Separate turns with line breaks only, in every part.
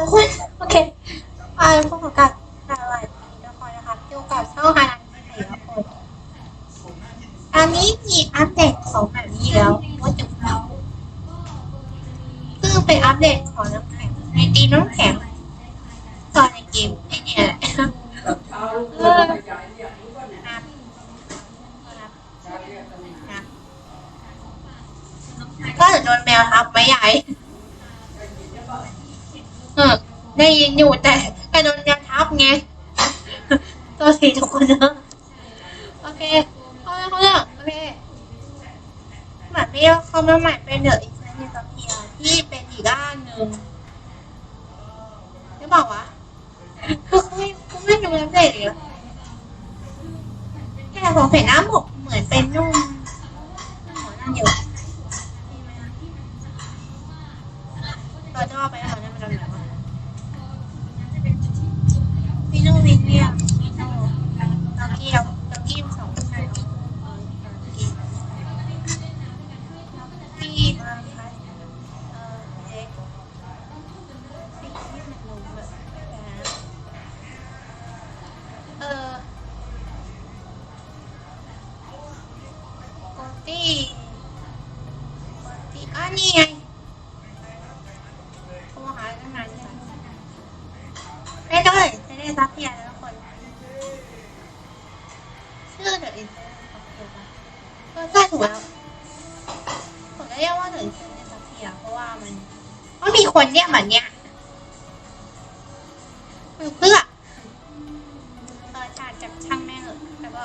ทุกคน โอเคไปพบกับสวัสดีทุกคนนะครับอยู่กับช่องฮานันที่ไหนทุกคนอันนี้มีอัปเดตของแบบนี้แล้วว่าจุดแล้วซึ่งเป็นอัปเดตของน้ำแข็งในตีน้ำแข็งตอนในเกมไอเนี่ยเออก็จะโดนแมวทับไหมใหญ่ ได้ยินอยู่แต่กระโดนยันทับไง ตัวสีทุกคนเนอะโอเคเขาเรื่องเขาเรื่องโอเคแบบนี้เขามาใหม่เป็นเดอะอินเทอร์เน็ตเพียที่เป็นอีกด้านหนึ่งไม่บอกวะคือเขาไม่เขาไม่ดูอัปเดตเลยแค่ผมเห็นหน้าหมกเหมือนเป็นนุ่มหัวนั่นอยู่ โกตี้โกตี้อะนี่ไงโทรหาตั้งนานใช่ไหมได้เลยจะได้รับเพียรแล้วทุกคน ชื่อเดอะอินเตอร์ก็ใช่ถูกแล้วผมจะเรียกว่าเดอะอินเตอร์เน็ตเพียเพราะว่ามันก็มีคนเรียกแบบเนี้ยคือเพื่อเออชาจับช่างแม่งเหอะแต่ก็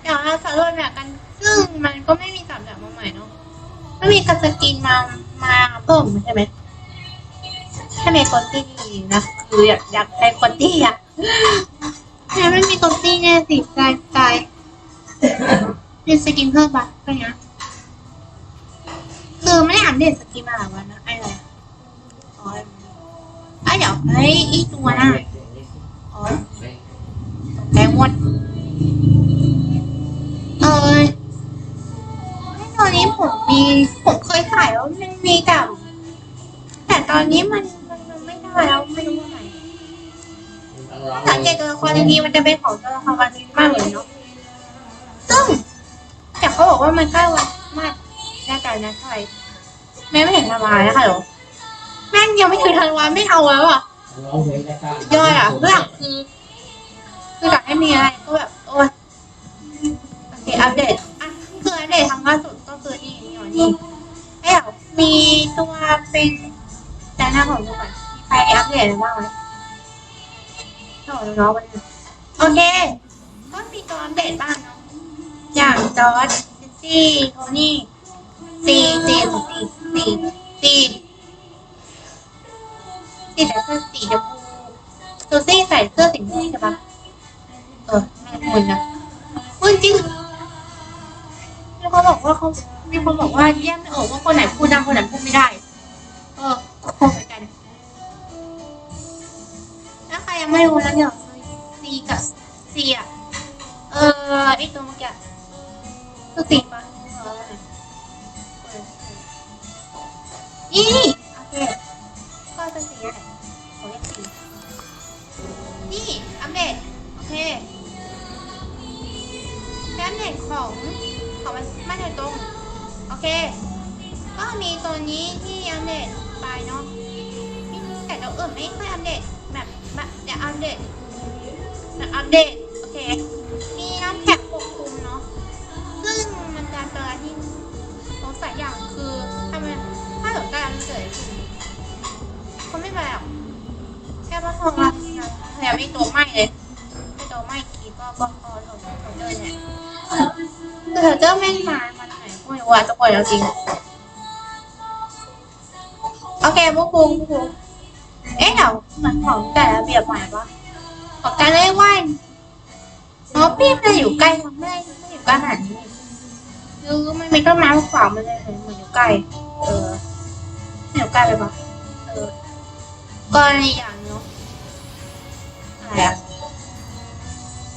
เดี๋ยวเราสำรวจแบบกันซึ่ง มันก็ไม่มีสับแบบมาใหม่เนาะไม่มีการสกินมา มาเพิ่มใช่ไหมใช่ไหมคนที่ดีนะคืออยากอยากใช้คนที่อะแม่ไม่มีคนที่แน่สิตายตายเรียนสกินเพิ่มปะก็เนี้ยคือไม่ได้อ่านเด็ดสกินมาหลายวันนะไอ้อะไรอ๋อไอ้เดี๋ยวไอ้อีตัวน่ะ ผมมีผมเคยใส่แล้วมันมีแต่แต่ตอนนี้มันมันมันไม่ได้แล้วไม่รู้ว่าไหนสังเกตตัวละครดีๆมันจะเป็นของตัวละครวันนี้มากเลยเนาะซึ่งแต่เขาบอกว่ามันใกล้วันมากแน่ใจนะใช่แม่ไม่เห็นทำลานะคะหรอแม่งยังไม่ถึงธันวาไม่เอาแล้วอะย่อยอะเรื่องคือคืออยากให้มีอะไรก็แบบโอ้ยโอเคอัปเดตอะคืออัปเดตทางล่าสุด นี่นี่อยนี่ไอ้เดี๋ยวมีตัวเป็นแต่หน้าของดูก่อนมีใครอัปเดตอะไรบ้างไหมโอ้น้องๆวันนี้โอเค ก็มีตัวอัปเดตบ้างเนาะอย่างจอร์ดซิตี้โทนี่ตีตีของตีตีตีตีแต่เสื้อสีชมพูซูซี่ใส่เสื้อสีม่วงใช่ปะเออแม่คุณนะพูดจริง มีคนบอกว่าเขามีคนบอกว่าแยกไม่ออกว่าคนไหนพูดได้คนไหนพูดไม่ได้ เออคงเหมือนกันถ้าใครยังไม่รู้แล้วเนี่ยซีกับซีอะเออไอตัวเมื่อกี้ตัวสีปะเออเออนี่ เคก็มีตัวนี้ที่อัปเดตไปเนาะแต่ตัวอื่นไม่ค่อยอัปเดตแบบแบบจะอัปเดตแบบอัปเดตโอเค มีน้ำแข็งปกคลุมเนาะซึ่งมันจะเจอที่สงสัยอย่างคือทำไมถ้าเกิดการเกิดเขาไม่ไปหรอกแค่ว่าทองรักแถมมีตัวไหม้เลยมีตัวไหม้กีก็ก็ก็ถอดถอดเดินเนี่ยแต่เธอเจ้าแม่งมา มัว่าจะปล่อยเราจริง โอเคพวกคุณพวกคุณเอ๊ะเดี๋ยวเหมือนของแต่ละเบียบใหม่ปะของการเล่นว่ายอ๋อพี่มันอยู่ใกล้มันไม่ไม่อยู่ใกล้ขนาดนี้คือมันมีต้นไม้ขวางมันเลยเหมือนอยู่ใกล้ เออไม่อยู่ใกล้ไปปะเออก็ในอย่างเนาะอะไรอะ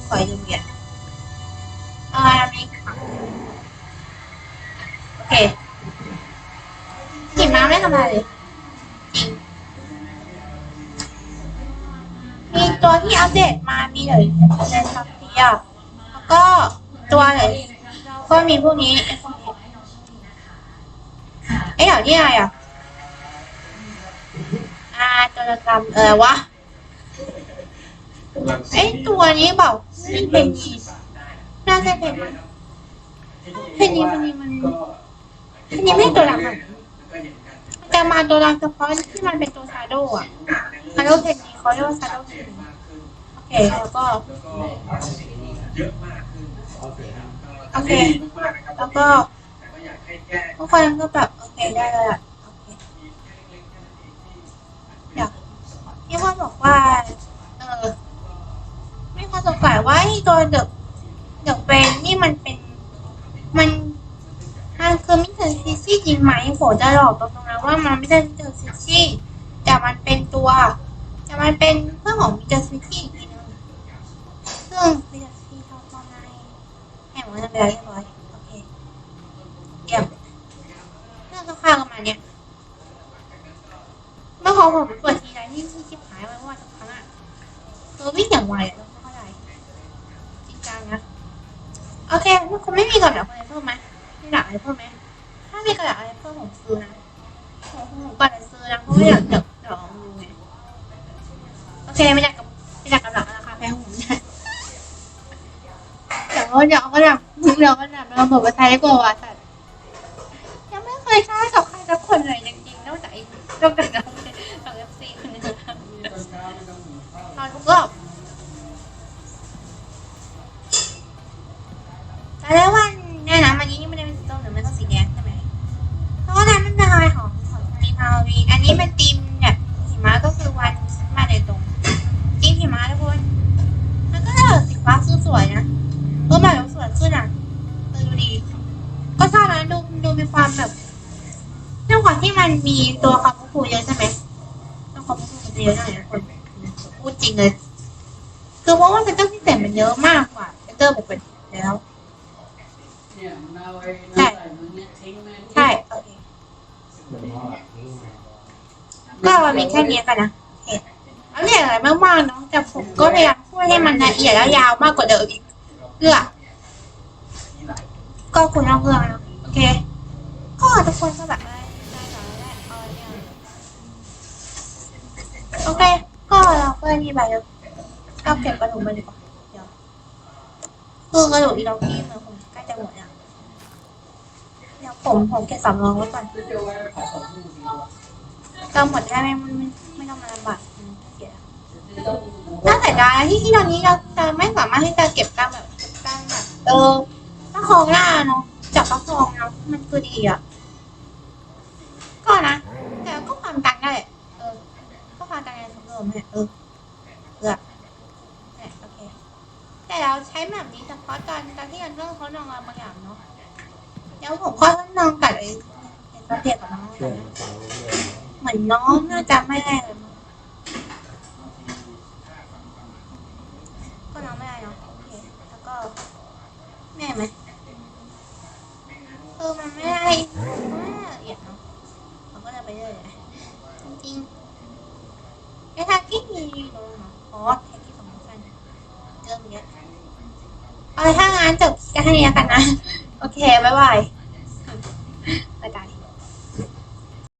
คอยดูเกีย อะไรเลยจริงตัวที่อัปเดตมามีเลยเลนทับเทียแล้วก็ตัวเลยก็มีพวกนี้ไอ้อย่างที่ไหนอะอ่าตัวละกรรมเออวะไอ้ตัวนี้บอกไม่เป็นยีน่าจะเป็นเพนนีเพนนีมันเพนนีไม่ตัวหลักอะ จะมาตัวหลักเฉพาะที่มันเป็นตัวซาโดอะซาโดเพนนีเขาเรียกว่าซาโดเพนนีโอเคแล้วก็โอเค แล้วก็ทุกคนก็แบบโอเคได้เลยอะโอเคเดี๋ยวพี่ว่าบอกว่า เออไม่ควรสงสัยว่าตัวเด็กเด็กเป็นนี่มันเป็น มันมันคือมิสเตอร์ซิซี่จริงไหมโหจะหลอกตรงๆน ว่ามันไม่ใช่มิเตอร์ซิซี่แต่มันเป็นตัว แต่มันเป็นเพื่อนของมิเตอร์ซิซี่อีกทีนึงซึ่งมิเตอร์ซิซี่ชอบมากให้ให้หมดเรียบร้อยเรียบร้อยโอเคเยี่ยมเรื่องข้าวๆกันมาเนี่ยเมื่อพอผมเปิดทีไรนี่ที่ชิบหายไว้ว่าทุกครั้งอะคือวิ่งอย่างไวอะไม่เข้าใจจริงจังนะโอเคคุณไม่มีกระดาษอะไรเพิ่มไหมมีกระดาษอะไรเพิ่มไหมถ้ามีกระดาษอะไรเพิ่มผมซื้อนะ ผมผมก่อนจะซื้อนะเพราะว่าอยากเดี๋ยวเดี๋ยวลองดูไงโอเคไม่อยากกับไม่อยากกระดาษราคาแพงผมเนี่ยเดี๋ยวเดี๋ยวเอากระดาษเดี๋ยวกระดาษเราเปิดมาใช้ดีกว่าว่ะสัตว์ยังไม่เคยใช้กับใครสักคนเลยจริงๆนอกจากไอ้นอกจากเราเราเอฟซีคนนึงนอนทุกรอบ แต่แล้ววันเนี่ยนะมันนี้ไม่ได้เป็นสีส้มหรือไม่ต้องสีแดงใช่ไหมเพราะว่านั้นมันเป็นลายของของมีพาววีอันนี้เป็นธีมแบบหิมะก็คือวันมาในตรงธีมหิมะทุกคนมันก็จะแบบสีฟ้าสวยๆนะเออแบบสวยขึ้นอะเออดูดี ก็ชอบนะดูดูมีความแบบเรื่องความที่มันมี ตัวคำพูดเยอะใช่ไหมตัวคำพูดมันจะเยอะหน่อยนะคนพูดจริงเลย คือเพราะว่าเป็นเจ้าที่แต่มันเยอะมากกว่าเป็นเตอร์ปกติแล้ว
เนี่ยมันเอาไอ้น้ำใส่มันเนี่ยทิ้งไว้
ใช่โอเคก็มีแค่นี้กันนะโอเคแล้วเนี่ยอะไรมากๆเนาะแต่ผมก็พยายามพูดให้มันละเอียดและยาวมากกว่าเดิมอีกเพื่อก็คุณต้องเพื่อเนาะโอเค ก็ทุกคนก็แบบได้ได้สาระและเอาเนี่ย โอเค ก็เราเพื่อนที่ไปแล้วก็เก็บกระดูกมาดีกว่าเดี๋ยวคือกระดูกอีเราที่มันคงใกล้จะหมดแล้วเดี๋ยวผมผมเก็บสำรองไว้ก่อน
ก็
หมดได้ไม่ไม่ไม่ต้องมาลำบากน่าเสียดายที่ที่ตอนนี้เราจะไม่สามารถที่จะเก็บตังค์แบบตังค์แบบเออตั้งคองหน้าเนาะจับประคองเนาะมันคือดีอะ ก็นะ แต่ก็ความตังค์ได้แหละเออ ก็ความตังค์ในส มรวมเนี่ยเออเออเนี่ยโอเค แต่เราใช้แบบนี้เฉพาะตอนตอนที่เราเรื่องเขานองเราบางอย่างเนาะเดี๋ยวผมก็ทดลองกับไอ้ไอ้ประเภทของน้องกันนะเหมือนน้องน่าจะไม่ได้เลยมั้งก็น้องไม่ได้เนาะโอเค แล้วก็แม่ไหมเออมันไม่ได้ไม่ได้ละเอียดเนาะมันก็เลยไปเรื่อยเลยจริงๆไอ้ทางที่มีอยู่ตรงเนาะอ๋อแท็กที่สำคัญ เอาถ้างั้นจบแค่นี้แล้วกันนะ โอเค บ๊ายบาย